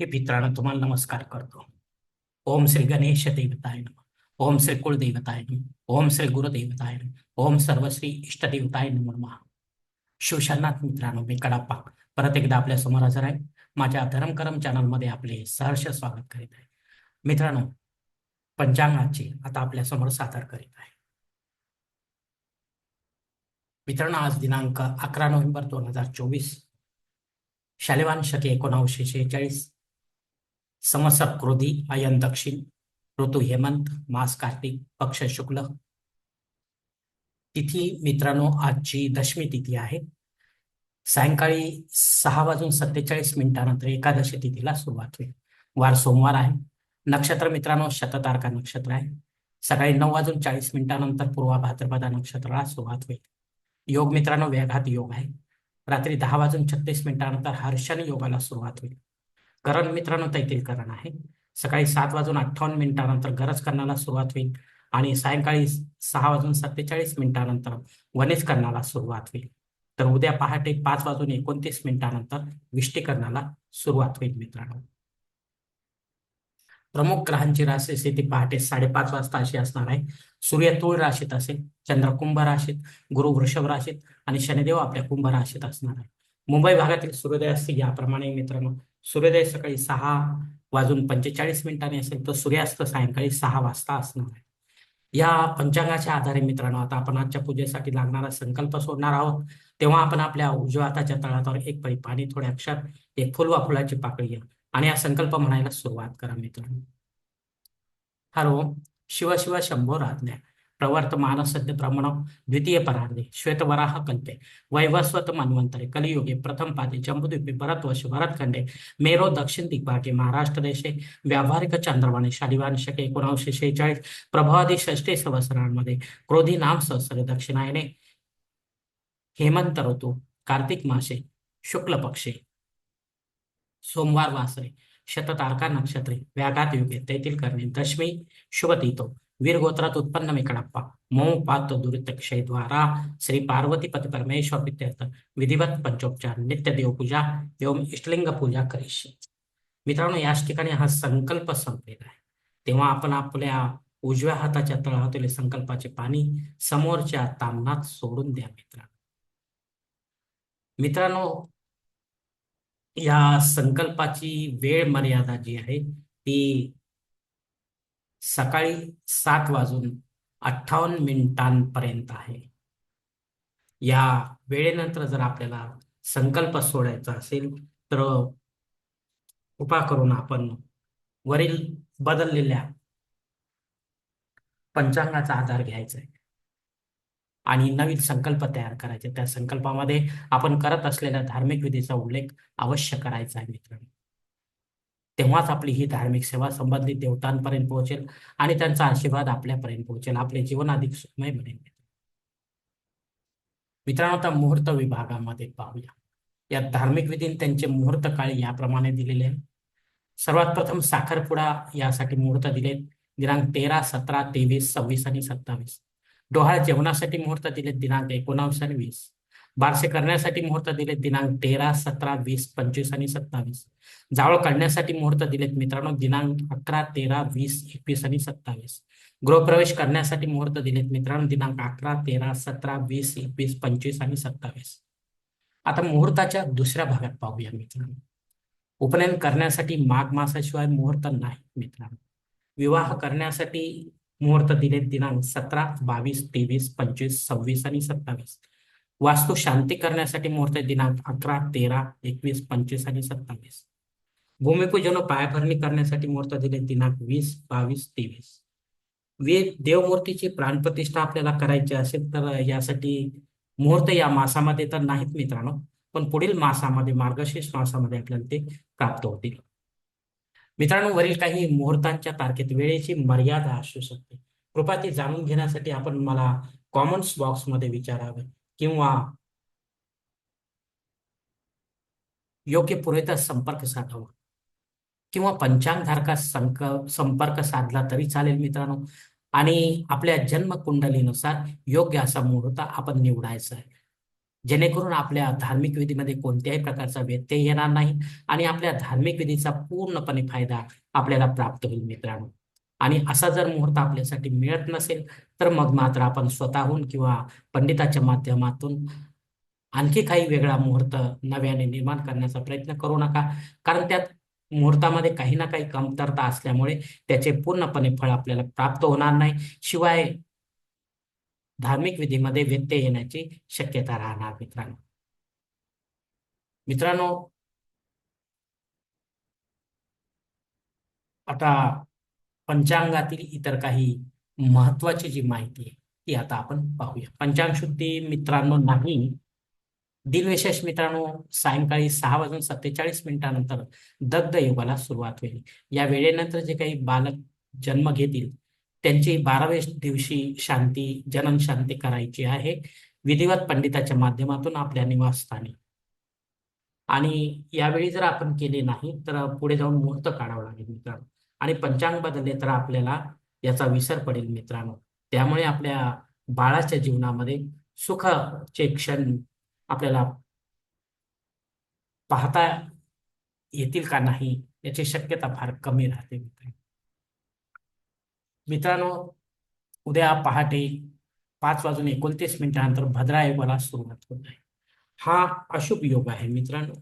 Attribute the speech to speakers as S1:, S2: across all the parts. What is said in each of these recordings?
S1: हे मित्रांनो तुम्हाला नमस्कार करतो. ओम श्री गणेश देवताय नमः. ओम श्री कुलदेवताय नमः. ओम श्री गुरुदेवताय नमः. ओम सर्वश्री इष्टदेवताय नमो नमः. मित्रांनो मी कडाप्पा. परत एकदा आपल्यासमोर हजर आहे. माझ्या धर्मकरम चॅनलमध्ये आपले सहर्ष स्वागत करीत आहे. मित्रांनो पंचांगाची आता आपल्यासमोर सादर करीत आहे. मित्रांनो आज दिनांक अकरा नोव्हेंबर दोन हजार चोवीस. शालिवान शके एकोणावीसशे शेहेचाळीस. संवत्सर क्रोधी अयन दक्षिण ऋतू हेमंत मास कार्तिक पक्ष शुक्ल. तिथी मित्रांनो आजची दशमी तिथी आहे. सायंकाळी सहा वाजून सत्तेचाळीस मिनिटानंतर एकादशी तिथीला सुरुवात होईल. वार सोमवार आहे. नक्षत्र मित्रांनो शततारका नक्षत्र आहे. सकाळी नऊ वाजून चाळीस मिनिटानंतर पूर्वा भाद्रपदा नक्षत्राला सुरुवात होईल. योग मित्रांनो व्याघात योग आहे. रात्री दहा वाजून छत्तीस मिनिटानंतर हर्षण योगाला सुरुवात होईल. करण मित्रांनो तैतील करण आहे. सकाळी सात वाजून अठ्ठावन्न मिनिटानंतर गरज करण्याला सुरुवात होईल आणि सायंकाळी सहा वाजून सत्तेचाळीस मिनिटानंतर वनेज करण्याला सुरुवात होईल. तर उद्या पहाटे पाच वाजून एकोणतीस मिनिटानंतर विष्टीकरणाला सुरुवात होईल मित्रांनो. प्रमुख ग्रहांची राशी स्थिती पहाटे साडेपाच वाजता अशी असणार आहे. सूर्य तूळ राशीत असेल चंद्र कुंभ राशीत गुरु वृषभ राशीत आणि शनिदेव आपल्या कुंभ राशीत असणार आहे. मुंबई भागातील सूर्योदय असते याप्रमाणे मित्रांनो सूर्योदय सकाळी सहा वाजून पंचेचाळीस मिनिटांनी असेल तर सूर्यास्त सायंकाळी सहा वाजता असणार आहे. या पंचांगाच्या आधारे मित्रांनो आता आपण आजच्या पूजेसाठी लागणारा संकल्प सोडणार आहोत. तेव्हा आपण आपल्या उजव्या हाताच्या तळावर एक परी पाणी थोड्या अक्षर एक फुल वा फुलाची पाकळी घ्या आणि हा संकल्प म्हणायला सुरुवात करा मित्रांनो. हॅलो शिव शिव शंभो राज्ञा प्रवर्तमान सद्य प्रमाण द्वितीय परार्धे श्वेतवराह कल्पे। वैवस्वत मन्वंतरे कलियुगे प्रथम पादे जम्बुद्वीपे भरतवर्ष भरतखंडे मेरो दक्षिण दिग्भागे महाराष्ट्र देशे व्यावहारिक चंद्रवाणे शालिवान शके एकोणावीसशे शेहेचाळीस प्रभावादी षष्टी संवत्सरांमध्ये क्रोधी नाम सहस्र दक्षिणायने हेमंत ऋतू कार्तिक मासे शुक्ल पक्षे सोमवार वासरे शततारका नक्षत्रे व्याघात युगे तेथील करणे दशमी शुभ तीतो। वीरगोत्रात उत्पन्न मी कडप्पा मौ पात दुरित क्षय द्वारा श्री पार्वती पती परमेश्वर प्रित्यर्थ विधिवत पंचोपचार. नित्य देवपूजा एवं इष्टलिंग पूजा करीशी मित्रांनो याच ठिकाणी हा संकल्प संपलेला आहे. तेव्हा आपण आपल्या उजव्या हाताच्या तळहातील संकल्पाचे पाणी समोरच्या तामनात सोडून द्या मित्रांनो. मित्रांनो या संकल्पाची वेळ मर्यादा जी आहे ती सकाळी सात वाजून अठ्ठावन्न मिनिटांपर्यंत आहे. या वेळेनंतर जर आपल्याला संकल्प सोडायचा असेल तर कृपा करून आपण वरील बदललेल्या पंचांगाचा आधार घ्यायचा आहे. आणि नवीन संकल्प तयार करायचे. त्या संकल्पामध्ये आपण करत असलेल्या धार्मिक विधीचा उल्लेख अवश्य करायचा आहे मित्रांनो. तेव्हाच आपली ही धार्मिक सेवा संबंधित देवतांपर्यंत पोहोचेल आणि त्यांचा आशीर्वाद आपल्यापर्यंत पोहोचेल आपले जीवन अधिक सुखमय बनेल मित्रांनो आता मुहूर्त विभागामध्ये पाहूया. या धार्मिक विधीन त्यांचे मुहूर्त काळ याप्रमाणे दिलेले आहे सर्वात प्रथम साखरपुडा यासाठी मुहूर्त दिले दिनांक तेरा सतरा तेवीस सव्वीस आणि सत्तावीस. डोहाळ जेवणासाठी मुहूर्त दिले दिनांक एकोणावीस आणि वीस. बारसे करण्यासाठी मुहूर्त दिलेत दिनांक तेरा सतरा वीस पंचवीस आणि सत्तावीस. जावळ काढण्यासाठी मुहूर्त दिलेत मित्रांनो दिनांक अकरा तेरा वीस एकवीस आणि सत्तावीस. गृहप्रवेश करण्यासाठी मुहूर्त दिलेत मित्रांनो दिनांक अकरा तेरा सतरा वीस एकवीस पंचवीस आणि सत्तावीस. आता मुहूर्ताच्या दुसऱ्या भागात पाहूया मित्रांनो. उपनयन करण्यासाठी माघ मासाशिवाय मुहूर्त नाही मित्रांनो. विवाह करण्यासाठी मुहूर्त दिलेत दिनांक सतरा बावीस तेवीस पंचवीस सव्वीस आणि सत्तावीस. वास्तू शांती करण्यासाठी मुहूर्त दिनांक अकरा तेरा एकवीस पंचवीस आणि सत्तावीस. भूमिपूजन व पायाभरणी करण्यासाठी मुहूर्त दिले दिनांक वीस बावीस तेवीस. वे देवमूर्तीची प्राणप्रतिष्ठा आपल्याला करायची असेल तर यासाठी मुहूर्त या मासामध्ये तर नाहीत मित्रांनो पण पुढील मासामध्ये मार्गशीर्ष मासामध्ये आपल्याला ते प्राप्त होतील. मित्रांनो वरील काही मुहूर्तांच्या तारखेत वेळेची मर्यादा असू शकते. कृपा ती जाणून घेण्यासाठी आपण मला कॉमेंट्स बॉक्समध्ये विचारावे. किंवा योग्य पुरेसा संपर्क साधावा. किंवा पंचांगधारका संक संपर्क साधला तरी चालेल मित्रांनो. आणि आपल्या जन्म कुंडलीनुसार योग्य असा मुहूर्त आपण निवडायचा आहे. जेणेकरून आपल्या धार्मिक विधीमध्ये कोणत्याही प्रकारचा व्यत्यय येणार नाही आणि आपल्या धार्मिक विधीचा पूर्णपणे फायदा आपल्याला प्राप्त होईल मित्रांनो. आणि असा जर मुहूर्त आपल्यासाठी मिळत नसेल तर मग मात्र आपण स्वतःहून किंवा पंडिताच्या माध्यमातून आणखी काही वेगळा मुहूर्त नव्याने निर्माण करण्याचा प्रयत्न करू नका. कारण त्यात मुहूर्तामध्ये काही ना काही कमतरता असल्यामुळे त्याचे पूर्णपणे फळ आपल्याला प्राप्त होणार नाही. शिवाय धार्मिक विधीमध्ये व्यत्यय येण्याची शक्यता राहणार मित्रांनो. मित्रांनो आता पंचांगातील इतर काही महत्वाची जी माहिती आहे ती आता आपण पाहूया. पंचांग शुद्धी मित्रांनो नाही. दिनविशेष मित्रांनो सायंकाळी सहा वाजून सत्तेचाळीस मिनिटानंतर दग्ध युगाला सुरुवात होईल. या वेळेनंतर जे काही बालक जन्म घेतील त्यांची बाराव्या दिवशी शांती जनन शांती करायची आहे. विधिवत पंडिताच्या माध्यमातून आपल्या निवासस्थानी. आणि यावेळी जर आपण केले नाही तर पुढे जाऊन मुहूर्त काढावं लागेल मित्रांनो. आणि पंचांग बदलले तर आपल्याला याचा विसर पडेल मित्रांनो. त्यामुळे आपल्या बाळाच्या जीवनामध्ये सुखाचे क्षण आपल्याला पाहता येतील का नाही याची शक्यता फार कमी राहते मित्रांनो. मित्रांनो उद्या पहाटे पाच वाजून एकोणतीस मिनिटानंतर भद्रा योगाला सुरुवात होत आहे. हा अशुभ योग आहे मित्रांनो.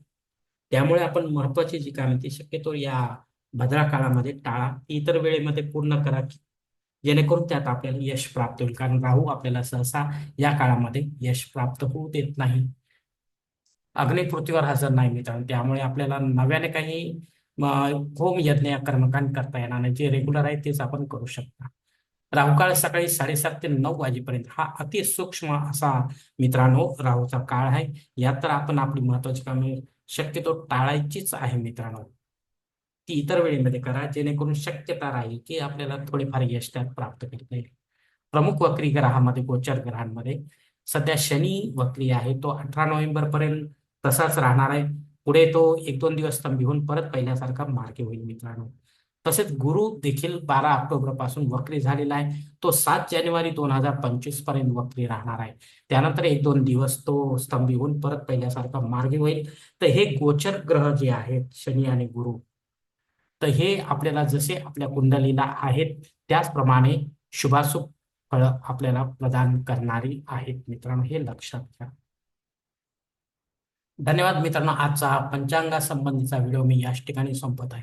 S1: त्यामुळे आपण महत्वाची जी कामे ती शक्यतो या भद्रा काळामध्ये टाळा. इतर वेळेमध्ये पूर्ण करा जेणेकरून त्यात आपल्याला यश प्राप्त होईल. कारण राहू आपल्याला सहसा या काळामध्ये यश प्राप्त होऊ देत नाही. अग्नी पृथ्वीवर हजर नाही मित्रांनो. त्यामुळे आपल्याला नव्याने काही होम यज्ञ कर्मकांड करता येणार नाही. जे रेग्युलर आहे तेच आपण करू शकता. राहुकाळ सकाळी साडेसात ते नऊ वाजेपर्यंत. हा अति सूक्ष्म असा मित्रांनो राहूचा काळ आहे. यात तर आपण आपली महत्वाची कामे शक्यतो टाळायचीच आहे मित्रांनो. ती इतर वेळेमध्ये करा जेणेकरून शक्यता राहील की आपल्याला थोडेफार यश त्यात प्राप्त करता येईल. प्रमुख वक्री ग्रहामध्ये गोचर ग्रहांमध्ये सध्या शनी वक्री आहे तो अठरा नोव्हेंबर पर्यंत तसाच राहणार आहे. पुढे तो एक दोन दिवस स्तंभी परत पहिल्यासारखा मार्गे होईल मित्रांनो. तसेच गुरु देखील बारा ऑक्टोबरपासून वक्री झालेला आहे. तो सात जानेवारी दोन हजार पंचवीसपर्यंत वक्री राहणार आहे. त्यानंतर एक दोन दिवस तो स्तंभी होऊन परत पहिल्यासारखा मार्गी होईल. तर हे गोचर ग्रह जे आहेत शनी आणि गुरु तर हे आपल्याला जसे आपल्या कुंडलीला आहेत त्याचप्रमाणे शुभाशुभ फळ आपल्याला प्रदान करणारी आहेत. मित्रांनो हे लक्षात घ्या. धन्यवाद मित्रांनो आजचा हा पंचांगा संबंधीचा व्हिडिओ मी याच ठिकाणी संपत आहे.